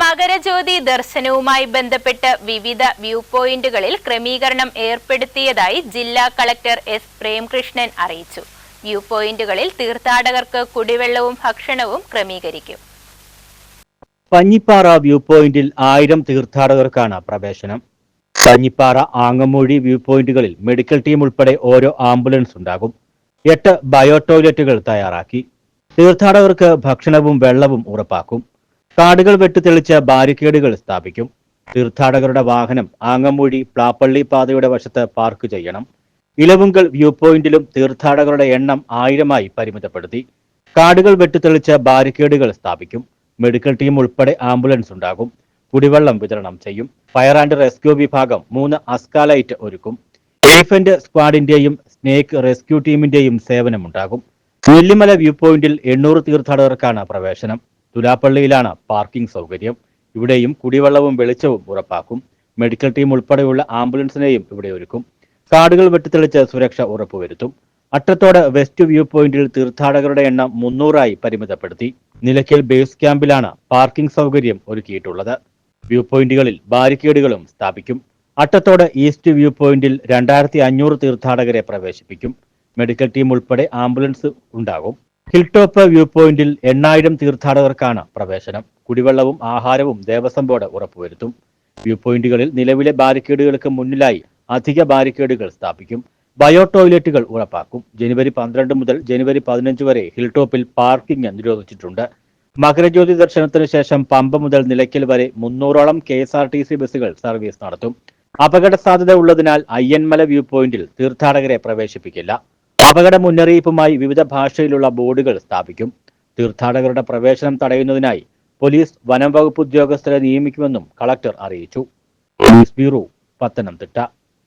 മകരജ്യോതി ദർശനവുമായി ബന്ധപ്പെട്ട് വിവിധ വ്യൂ പോയിന്റുകളിൽ ക്രമീകരണം ഏർപ്പെടുത്തിയതായി ജില്ലാ കളക്ടർ എസ് പ്രേംകൃഷ്ണൻ അറിയിച്ചു. വ്യൂ പോയിന്റുകളിൽ തീർത്ഥാടകർക്ക് കുടിവെള്ളവും ഭക്ഷണവും ക്രമീകരിക്കും. പഞ്ഞിപ്പാറ വ്യൂ പോയിന്റിൽ ആയിരം തീർത്ഥാടകർക്കാണ് പ്രവേശനം. പഞ്ഞിപ്പാറ ആങ്ങമൂഴി വ്യൂ പോയിന്റുകളിൽ മെഡിക്കൽ ടീം ഉൾപ്പെടെ ഓരോ ആംബുലൻസ് ഉണ്ടാകും. എട്ട് ബയോ ടോയ്ലറ്റുകൾ തയ്യാറാക്കി. തീർത്ഥാടകർക്ക് ഭക്ഷണവും വെള്ളവും ഉറപ്പാക്കും. കാടുകൾ വെട്ടിത്തെളിച്ച് ബാരിക്കേഡുകൾ സ്ഥാപിക്കും. തീർത്ഥാടകരുടെ വാഹനം ആങ്ങമൂഴി പ്ലാപ്പള്ളി പാതയുടെ വശത്ത് പാർക്ക് ചെയ്യണം. ഇലവുങ്കൽ വ്യൂ പോയിന്റിലും തീർത്ഥാടകരുടെ എണ്ണം ആയിരമായി പരിമിതപ്പെടുത്തി. കാടുകൾ വെട്ടിത്തെളിച്ച് ബാരിക്കേഡുകൾ സ്ഥാപിക്കും. മെഡിക്കൽ ടീം ഉൾപ്പെടെ ആംബുലൻസ് ഉണ്ടാകും. കുടിവെള്ളം വിതരണം ചെയ്യും. ഫയർ ആൻഡ് റെസ്ക്യൂ വിഭാഗം മൂന്ന് അസ്കാലൈറ്റ് ഒരുക്കും. എലിഫന്റ് സ്ക്വാഡിന്റെയും സ്നേക്ക് റെസ്ക്യൂ ടീമിന്റെയും സേവനമുണ്ടാകും. നെല്ലിമല വ്യൂ പോയിന്റിൽ എണ്ണൂറ് തീർത്ഥാടകർക്കാണ് പ്രവേശനം. തുലാപ്പള്ളിയിലാണ് പാർക്കിംഗ് സൗകര്യം. ഇവിടെയും കുടിവെള്ളവും വെളിച്ചവും ഉറപ്പാക്കും. മെഡിക്കൽ ടീം ഉൾപ്പെടെയുള്ള ആംബുലൻസിനെയും ഇവിടെ ഒരുക്കും. കാടുകൾ വെട്ടിത്തെളിച്ച് സുരക്ഷ ഉറപ്പുവരുത്തും. അട്ടത്തോട് വെസ്റ്റ് വ്യൂ പോയിന്റിൽ തീർത്ഥാടകരുടെ എണ്ണം മുന്നൂറായി പരിമിതപ്പെടുത്തി. നിലയ്ക്കൽ ബേസ് ക്യാമ്പിലാണ് പാർക്കിംഗ് സൗകര്യം ഒരുക്കിയിട്ടുള്ളത്. വ്യൂ പോയിന്റുകളിൽ ബാരിക്കേഡുകളും സ്ഥാപിക്കും. അട്ടത്തോട് ഈസ്റ്റ് വ്യൂ പോയിന്റിൽ രണ്ടായിരത്തി അഞ്ഞൂറ് തീർത്ഥാടകരെ പ്രവേശിപ്പിക്കും. മെഡിക്കൽ ടീം ഉൾപ്പെടെ ആംബുലൻസ് ഉണ്ടാകും. ഹിൽ ടോപ്പ് വ്യൂ പോയിന്റിൽ എണ്ണായിരം തീർത്ഥാടകർക്കാണ് പ്രവേശനം. കുടിവെള്ളവും ആഹാരവും ദേവസ്വം ബോർഡ് ഉറപ്പുവരുത്തും. വ്യൂ പോയിന്റുകളിൽ നിലവിലെ ബാരിക്കേഡുകൾക്ക് മുന്നിലായി അധിക ബാരിക്കേഡുകൾ സ്ഥാപിക്കും. ബയോ ടോയ്ലറ്റുകൾ ഉറപ്പാക്കും. ജനുവരി പന്ത്രണ്ട് മുതൽ ജനുവരി പതിനഞ്ച് വരെ ഹിൽ ടോപ്പിൽ പാർക്കിംഗ് നിരോധിച്ചിട്ടുണ്ട്. മകരജ്യോതി ദർശനത്തിന് ശേഷം പമ്പ മുതൽ നിലയ്ക്കൽ വരെ മുന്നൂറോളം K S R T C ബസ്സുകൾ സർവീസ് നടത്തും. അപകട സാധ്യത ഉള്ളതിനാൽ അയ്യൻമല വ്യൂ പോയിന്റിൽ തീർത്ഥാടകരെ പ്രവേശിപ്പിക്കില്ല. അപകട മുന്നറിയിപ്പുമായി വിവിധ ഭാഷയിലുള്ള ബോർഡുകൾ സ്ഥാപിക്കും. തീർത്ഥാടകരുടെ പ്രവേശനം തടയുന്നതിനായി പോലീസ് വനം വകുപ്പ് ഉദ്യോഗസ്ഥരെ നിയമിക്കുമെന്നും കളക്ടർ അറിയിച്ചു. Police bureau Pathanamthitta.